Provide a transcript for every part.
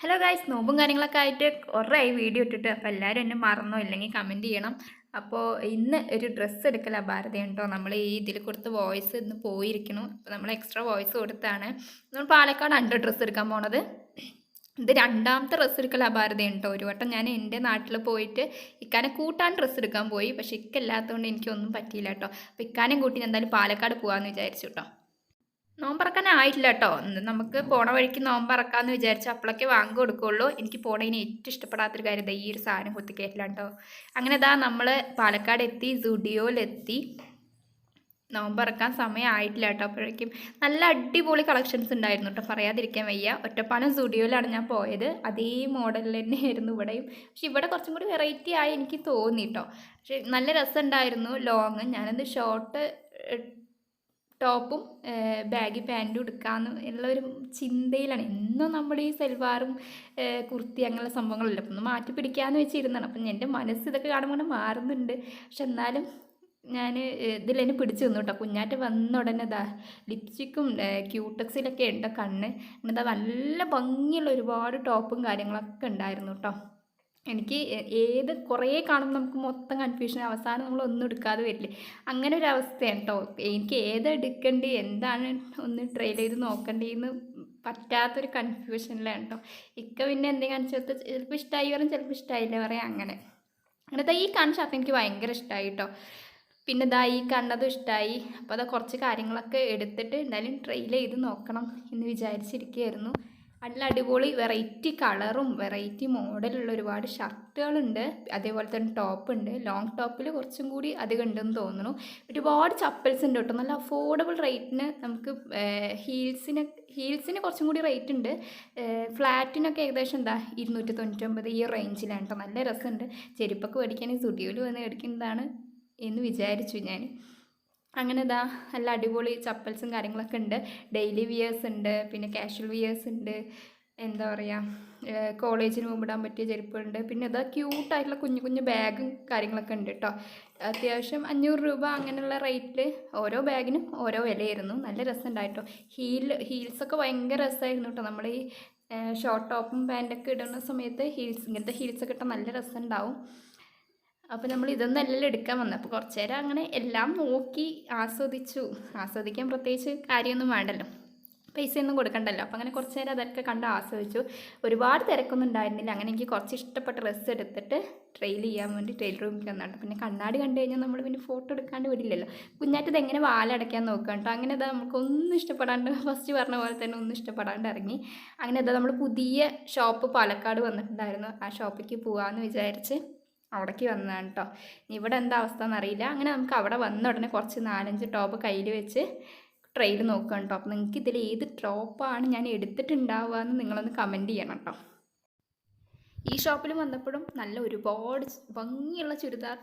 Hello guys നോമ്പും കാര്യങ്ങളൊക്കെ ആയിട്ട് കുറേ വീഡിയോ ഇട്ടിട്ട്. അപ്പോൾ എല്ലാവരും എന്നെ മറന്നോ ഇല്ലെങ്കിൽ കമന്റ് ചെയ്യണം. അപ്പോൾ ഇന്ന് ഒരു ഡ്രസ്സ് എടുക്കല ഭാരതി ഉണ്ടോ നമ്മൾ ഈ ഇതിൽ കൊടുത്ത് വോയിസ് ഇന്ന് പോയിരിക്കണു അപ്പോൾ നമ്മൾ എക്സ്ട്രാ വോയിസ് കൊടുത്താണ്. നമ്മൾ പാലക്കാട് അണ്ടർ ഡ്രസ്സ് എടുക്കാൻ പോണത്. ഇത് രണ്ടാമത്തെ ഡ്രസ്സ് എടുക്കൽ അപാരത ഉണ്ടോ ഒരു വട്ടം ഞാൻ എന്റെ നാട്ടിൽ പോയിട്ട് ഇക്കാനെ കൂട്ടാൻ ഡ്രസ്സ് എടുക്കാൻ പോയി. പക്ഷേ ഇക്കല്ലാത്തതുകൊണ്ട് എനിക്കൊന്നും പറ്റിയില്ല കേട്ടോ അപ്പോൾ ഇക്കാനെയും കൂട്ടി ഞാൻ എന്തായാലും പാലക്കാട് പോകാമെന്ന് വിചാരിച്ചു കേട്ടോ നോമ്പറക്കാൻ ആയിട്ടില്ല കേട്ടോ നമുക്ക് പോണ വഴിക്ക് നോമ്പറക്കാന്ന് വിചാരിച്ചു അപ്പോഴൊക്കെ വാങ്ങി കൊടുക്കുള്ളൂ. എനിക്ക് പോണതിന് ഏറ്റവും ഇഷ്ടപ്പെടാത്തൊരു കാര്യം ഈ ഒരു സാധനം കുത്തിക്കയറ്റില്ല കേട്ടോ അങ്ങനെ ഇതാ നമ്മൾ പാലക്കാട് എത്തി സുഡിയോയിലെത്തി നോമ്പറക്കാൻ സമയം ആയിട്ടില്ല കേട്ടോ അപ്പോഴേക്കും. നല്ല അടിപൊളി കളക്ഷൻസ് ഉണ്ടായിരുന്നു കേട്ടോ. പറയാതിരിക്കാൻ വയ്യ. ഒറ്റപ്പാലം സ്റ്റുഡിയോയിലാണ് ഞാൻ പോയത്. അതേ മോഡലിൽ തന്നെയായിരുന്നു ഇവിടെയും. പക്ഷെ ഇവിടെ കുറച്ചും കൂടി വെറൈറ്റി ആയി എനിക്ക് തോന്നി കേട്ടോ പക്ഷെ നല്ല രസമുണ്ടായിരുന്നു. ലോങ് ഞാനത് ഷോർട്ട് ടോപ്പും ബാഗി പാന്റും എടുക്കാമെന്ന് ഉള്ള ഒരു ചിന്തയിലാണ്. എന്നും നമ്മുടെ ഈ സെൽവാറും കുർത്തി അങ്ങനെയുള്ള സംഭവങ്ങളല്ല? അപ്പം ഒന്ന് മാറ്റി പിടിക്കാമെന്ന് വെച്ചിരുന്നതാണ്. അപ്പം എന്റെ മനസ്സ് ഇതൊക്കെ കാണുമ്പോൾ മാറുന്നുണ്ട്. പക്ഷെ എന്നാലും ഞാൻ ഇതിലെന്നെ പിടിച്ചു നിന്നു കേട്ടോ. കുഞ്ഞാറ്റ് വന്ന ഉടനെ ഇതാ ലിപ്സ്റ്റിക്കും ക്യൂട്ടക്സിലൊക്കെ ഉണ്ട് കണ്ണ്? എന്നിട്ട് നല്ല ഭംഗിയുള്ള ഒരുപാട് ടോപ്പും കാര്യങ്ങളൊക്കെ ഉണ്ടായിരുന്നു കേട്ടോ. എനിക്ക് ഏത് കുറേ കാണുമ്പോൾ നമുക്ക് മൊത്തം കൺഫ്യൂഷൻ അവസാനം നമ്മൾ ഒന്നും എടുക്കാതെ വരില്ലേ? അങ്ങനെ ഒരു അവസ്ഥയാണ് കേട്ടോ എനിക്ക് ഏത് എടുക്കേണ്ടി എന്താണ് ഒന്ന് ട്രൈ ചെയ്ത് നോക്കേണ്ടതെന്ന് പറ്റാത്തൊരു കൺഫ്യൂഷനിലാണ് കേട്ടോ ഇക്ക പിന്നെ എന്തെങ്കിലും കാണിച്ചു ചിലപ്പോൾ ഇഷ്ടമായി പറയും ചിലപ്പോൾ ഇഷ്ടമായില്ല പറയാം അങ്ങനെ. അങ്ങനത്തെ ഈ കാണിച്ച എനിക്ക് ഭയങ്കര ഇഷ്ടമായി കേട്ടോ പിന്നെ ഇതാ ഈ കണ്ടതും ഇഷ്ടമായി അപ്പോൾ അത് കുറച്ച് കാര്യങ്ങളൊക്കെ എടുത്തിട്ട് എന്തായാലും ട്രെയിൽ ചെയ്ത് നോക്കണം എന്ന് വിചാരിച്ചിരിക്കുകയായിരുന്നു നല്ല അടിപൊളി വെറൈറ്റി കളറും വെറൈറ്റി മോഡലുള്ള ഒരുപാട് ഷർട്ടുകളുണ്ട് അതേപോലെ തന്നെ ടോപ്പ് ഉണ്ട്. ലോങ് ടോപ്പിൽ കുറച്ചും കൂടി അധികം ഉണ്ടെന്ന് തോന്നുന്നു. ഒരുപാട് ചപ്പൽസ് ഉണ്ട് കേട്ടോ. നല്ല അഫോർഡബിൾ റേറ്റിന് നമുക്ക് ഹീൽസിന് ഹീൽസിന് കുറച്ചും കൂടി റേറ്റ് ഉണ്ട്. ഫ്ലാറ്റിനൊക്കെ ഏകദേശം എന്താ ഇരുന്നൂറ്റി തൊണ്ണൂറ്റൊമ്പത് ഈ റേഞ്ചിലാണ് കേട്ടോ. നല്ല രസമുണ്ട്. ചെരുപ്പൊക്കെ മേടിക്കാൻ സ്റ്റുഡിയോയിൽ വന്ന് മേടിക്കുന്നതാണ് എന്ന് വിചാരിച്ചു ഞാൻ അങ്ങനെ ഇതാ നല്ല അടിപൊളി ചപ്പൽസും കാര്യങ്ങളൊക്കെ ഉണ്ട്. ഡെയിലി വിയേഴ്സ് ഉണ്ട് പിന്നെ കാഷ്വൽ വിയേഴ്സ് ഉണ്ട് എന്താ പറയുക കോളേജിന് മുമ്പിടാൻ പറ്റിയ ചെരുപ്പുണ്ട്. പിന്നെ ഇതാ ക്യൂട്ടായിട്ടുള്ള കുഞ്ഞു കുഞ്ഞു ബാഗും കാര്യങ്ങളൊക്കെ ഉണ്ട് കേട്ടോ അത്യാവശ്യം അഞ്ഞൂറ് രൂപ അങ്ങനെയുള്ള റേറ്റിൽ ഓരോ ബാഗിനും ഓരോ വിലയായിരുന്നു. നല്ല രസമുണ്ടായിട്ടോ. ഹീൽ ഹീൽസൊക്കെ ഭയങ്കര രസമായിരുന്നു കേട്ടോ നമ്മൾ ഈ ഷോർട്ട് ടോപ്പും പാന്റൊക്കെ ഇടുന്ന സമയത്ത് ഹീൽസ് ഇങ്ങനത്തെ ഹീൽസൊക്കെ ഇട്ടാൽ നല്ല രസമുണ്ടാവും. അപ്പോൾ നമ്മൾ ഇതൊന്നും എല്ലാം എടുക്കാൻ വന്നത് അപ്പോൾ കുറച്ച് നേരം അങ്ങനെ എല്ലാം നോക്കി ആസ്വദിച്ചു. ആസ്വദിക്കാൻ പ്രത്യേകിച്ച് കാര്യമൊന്നും വേണ്ടല്ലോ. പൈസയൊന്നും കൊടുക്കണ്ടല്ലോ. അപ്പോൾ അങ്ങനെ കുറച്ച് നേരം അതൊക്കെ കണ്ട് ആസ്വദിച്ചു. ഒരുപാട് തിരക്കൊന്നും ഉണ്ടായിരുന്നില്ല. അങ്ങനെ എനിക്ക് കുറച്ച് ഇഷ്ടപ്പെട്ട ഡ്രസ്സ് എടുത്തിട്ട് ട്രെയിൽ ചെയ്യാൻ വേണ്ടി ട്രെയിൽ റൂമിൽ വന്നിട്ട് പിന്നെ കണ്ണാടി കണ്ടു കഴിഞ്ഞാൽ നമ്മൾ പിന്നെ ഫോട്ടോ എടുക്കാണ്ട് വിടില്ലല്ലോ. കുഞ്ഞാറ്റത് എങ്ങനെ വാലടയ്ക്കാൻ നോക്കുക കേട്ടോ. അങ്ങനെ അതാ നമുക്കൊന്നും ഇഷ്ടപ്പെടാണ്ട് ഫസ്റ്റ് പറഞ്ഞ പോലെ തന്നെ ഒന്നും ഇഷ്ടപ്പെടാണ്ട് ഇറങ്ങി. അങ്ങനെ അതാ നമ്മൾ പുതിയ ഷോപ്പ് പാലക്കാട് വന്നിട്ടുണ്ടായിരുന്നു. ആ ഷോപ്പിലേക്ക് പോകാമെന്ന് വിചാരിച്ച് അവിടേക്ക് വന്നതാണ് കേട്ടോ ഇവിടെ എന്താ അവസ്ഥ എന്നറിയില്ല അങ്ങനെ നമുക്ക് അവിടെ വന്ന ഉടനെ കുറച്ച് നാലഞ്ച് ടോപ്പ് കയ്യിൽ വെച്ച് ട്രെയിൽ നോക്കാം കേട്ടോ അപ്പോൾ നിങ്ങൾക്ക് ഇതിൽ ഏത് ടോപ്പാണ് ഞാൻ എടുത്തിട്ടുണ്ടാവുക എന്ന് നിങ്ങളൊന്ന് കമന്റ് ചെയ്യണം കേട്ടോ ഈ ഷോപ്പിൽ വന്നപ്പോഴും നല്ല ഒരുപാട് ഭംഗിയുള്ള ചുരിദാർ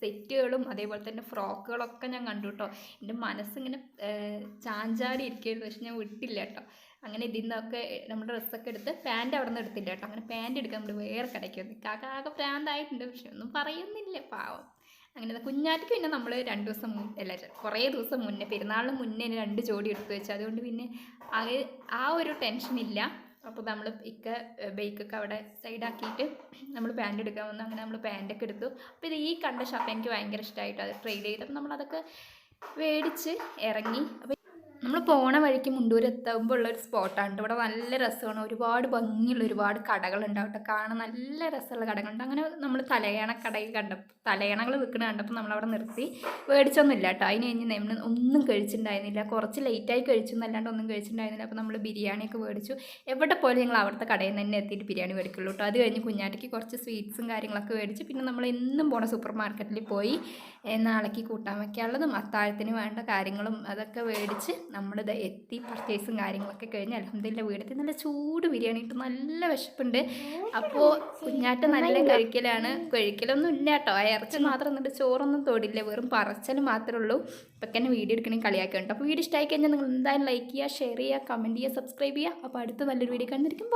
സെറ്റുകളും അതേപോലെ തന്നെ ഫ്രോക്കുകളൊക്കെ ഞാൻ കണ്ടു കേട്ടോ എന്റെ മനസ്സിങ്ങനെ ചാഞ്ചാടി ഇരിക്കുകയായിരുന്നു പക്ഷെ ഞാൻ വിട്ടില്ല കേട്ടോ അങ്ങനെ ഇതിൽ നിന്നൊക്കെ നമ്മുടെ ഡ്രസ്സൊക്കെ എടുത്ത് പാന്റ് അവിടെ നിന്ന് എടുത്തില്ല കേട്ടോ അങ്ങനെ പാന്റ് എടുക്കാൻ നമ്മൾ വേറെ കടയ്ക്ക് വന്നു. കാക്ക ആകെ പ്രാന്തായിട്ടുണ്ട്. പക്ഷെ ഒന്നും പറയുന്നില്ല. പാവം. അങ്ങനെ കുഞ്ഞാറ്റിക്ക് പിന്നെ നമ്മൾ രണ്ട് ദിവസം മുൻ അല്ല കുറേ ദിവസം മുന്നേ പെരുന്നാളിന് മുന്നേ രണ്ട് ജോഡി എടുത്തു വെച്ചു. അതുകൊണ്ട് പിന്നെ ആ ഒരു ടെൻഷനില്ല. അപ്പോൾ നമ്മൾ ഇക്ക ബേക്കൊക്കെ അവിടെ സൈഡാക്കിയിട്ട് നമ്മൾ പാന്റ് എടുക്കാൻ വന്നു. അങ്ങനെ നമ്മൾ പാന്റൊക്കെ എടുത്തു. അപ്പോൾ ഇത് ഈ കണ്ട ഷർട്ട് എനിക്ക് ഭയങ്കര ഇഷ്ടമായിട്ട് അത് ട്രൈ ചെയ്തപ്പോൾ നമ്മളതൊക്കെ മേടിച്ച് ഇറങ്ങി. അപ്പോൾ നമ്മൾ പോണ വഴിക്ക് മുണ്ടൂർ എത്തുമ്പോൾ ഉള്ള ഒരു സ്പോട്ടാണ് ഇവിടെ നല്ല രസമാണ്. ഒരുപാട് ഭംഗിയുള്ള ഒരുപാട് കടകളുണ്ടാവട്ടെ കാണാൻ നല്ല രസമുള്ള കടകളുണ്ട്. അങ്ങനെ നമ്മൾ തലയണ കടയിൽ കണ്ടപ്പോൾ തലയണകൾ വിൽക്കണ കണ്ടപ്പോൾ നമ്മളവിടെ നിർത്തി. മേടിച്ചൊന്നുമില്ല കേട്ടോ. അതിന് കഴിഞ്ഞ് നമ്മൾ ഒന്നും കഴിച്ചിട്ടുണ്ടായിരുന്നില്ല. കുറച്ച് ലേറ്റായി കഴിച്ചു എന്നല്ലാണ്ട് ഒന്നും കഴിച്ചിട്ടുണ്ടായിരുന്നില്ല. അപ്പോൾ നമ്മൾ ബിരിയാണിയൊക്കെ മേടിച്ചു. എവിടെ പോലും ഞങ്ങൾ അവിടുത്തെ കടയിൽ നിന്ന് തന്നെ എത്തിയിട്ട് ബിരിയാണി മേടിക്കുള്ളൂ കേട്ടോ. അത് കഴിഞ്ഞ് കുഞ്ഞാറ്റയ്ക്ക് കുറച്ച് സ്വീറ്റ്സും കാര്യങ്ങളൊക്കെ മേടിച്ച് പിന്നെ നമ്മൾ എന്നും പോണ സൂപ്പർ മാർക്കറ്റിൽ പോയി നാളേക്ക് കൂട്ടാൻ വയ്ക്കാനുള്ളതും അത്താഴത്തിന് വേണ്ട കാര്യങ്ങളും അതൊക്കെ മേടിച്ച് നമ്മളിത് എത്തി പർച്ചേസും കാര്യങ്ങളൊക്കെ കഴിഞ്ഞ് അലഹമ്മദില്ല വീടെത്തി. നല്ല ചൂട് ബിരിയാണി ഇട്ട് നല്ല വിശപ്പുണ്ട്. അപ്പോൾ കുഞ്ഞാറ്റ നല്ല കഴിക്കലാണ്. കഴിക്കലൊന്നും ഇല്ല കേട്ടോ ആ ഇറച്ചി മാത്രം എന്നിട്ട് ചോറൊന്നും തൊടില്ല. വെറും പറച്ചൽ മാത്രമേ ഉള്ളൂ. ഇപ്പം തന്നെ വീഡിയോ എടുക്കണമെങ്കിൽ കളിയാക്കുന്നുണ്ട് അപ്പോൾ വീഡിയോ ഇഷ്ടമായി കഴിഞ്ഞാൽ നിങ്ങൾ എന്തായാലും ലൈക്ക് ചെയ്യുക ഷെയർ ചെയ്യുക കമന്റ് ചെയ്യുക സബ്സ്ക്രൈബ് ചെയ്യുക. അപ്പോൾ അടുത്ത നല്ലൊരു വീഡിയോ കണ്ടിരിക്കും